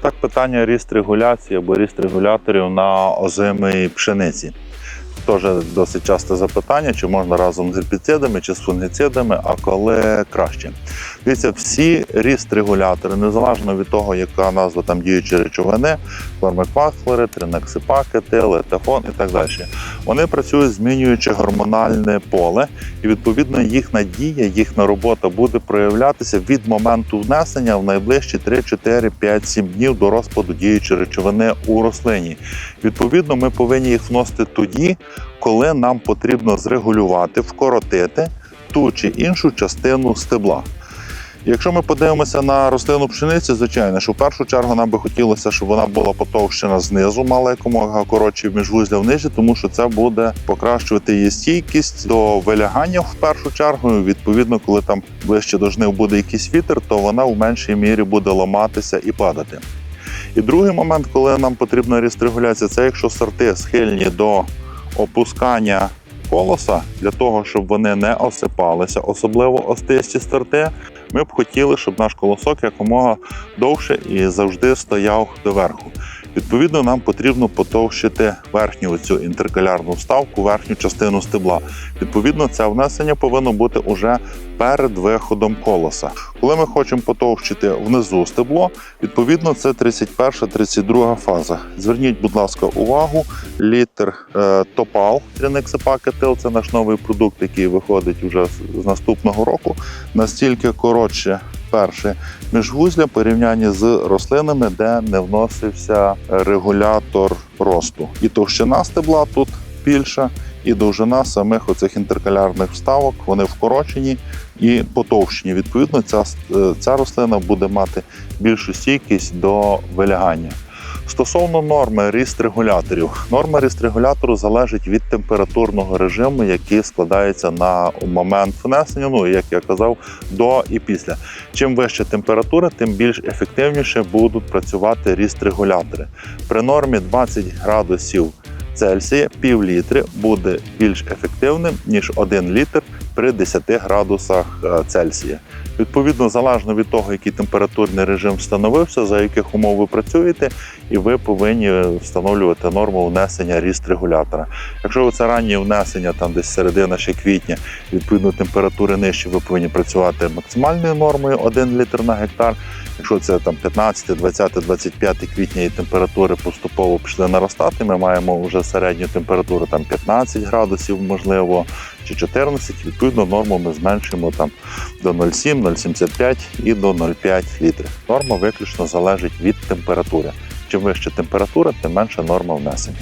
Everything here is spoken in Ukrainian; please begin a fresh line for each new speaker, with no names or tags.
Так, питання ріст регуляції або ріст регуляторів на озимій пшениці. Теж досить часте запитання, чи можна разом з гербіцидами чи з фунгіцидами, а коли краще. Дивіться, всі ріст регулятори, незалежно від того, яка назва там діючі речовини, формекваклери, тринексипаки, телетафон і так далі. Вони працюють, змінюючи гормональне поле, і відповідно їхня дія, їхня робота буде проявлятися від моменту внесення в найближчі 3, 4, 5, 7 днів до розпаду діючої речовини у рослині. Відповідно, ми повинні їх вносити тоді, коли нам потрібно зрегулювати, вкоротити ту чи іншу частину стебла. Якщо ми подивимося на рослину пшениці, звичайно, що в першу чергу нам би хотілося, щоб вона була потовщена знизу, мала якомога коротші міжвузля внизі, тому що це буде покращувати її стійкість до вилягання в першу чергу. Відповідно, коли там ближче до жнив буде якийсь вітер, то вона в меншій мірі буде ламатися і падати. І другий момент, коли нам потрібна рестрегуляція, це якщо сорти схильні до опускання колоса для того, щоб вони не осипалися, особливо остисті старти. ми б хотіли, щоб наш колосок якомога довше і завжди стояв доверху. Відповідно, нам потрібно потовщити верхню цю інтеркалярну вставку, верхню частину стебла. Відповідно, це внесення повинно бути уже перед виходом колоса. Коли ми хочемо потовщити внизу стебло, відповідно, це 31-32 фаза. Зверніть, будь ласка, увагу, літр е, топал тринексипакетил, це наш новий продукт, який виходить вже з наступного року. Настільки коротше перше міжгузля порівнянні з рослинами, де не вносився регулятор росту. І товщина стебла тут більша, і довжина самих оцих інтеркалярних вставок вони вкорочені і потовщені. Відповідно, ця, е, ця рослина буде мати більшу стійкість до вилягання. Стосовно норми ріст регуляторів, норма ріст регулятору залежить від температурного режиму, який складається на момент внесення. Ну як я казав, до і після. Чим вища температура, тим більш ефективніше будуть працювати ріст регулятори. При нормі 20 градусів Цельсія пів літри буде більш ефективним ніж 1 літр при 10 градусах е, Цельсія. Відповідно, залежно від того, який температурний режим встановився, за яких умов ви працюєте, і ви повинні встановлювати норму внесення ріст регулятора. Якщо це раннє внесення, там десь середина ще квітня, відповідно температури нижчі, ви повинні працювати максимальною нормою 1 літр на гектар. Якщо це там 15, 20, 25 квітня і температури поступово пішли наростати, ми маємо вже середню температуру там 15 градусів, можливо, чи 14, відповідно норму ми зменшимо там до 0,7, 0,75 і до 0,5 літрів. Норма виключно залежить від температури. Чим вища температура, тим менша норма внесення.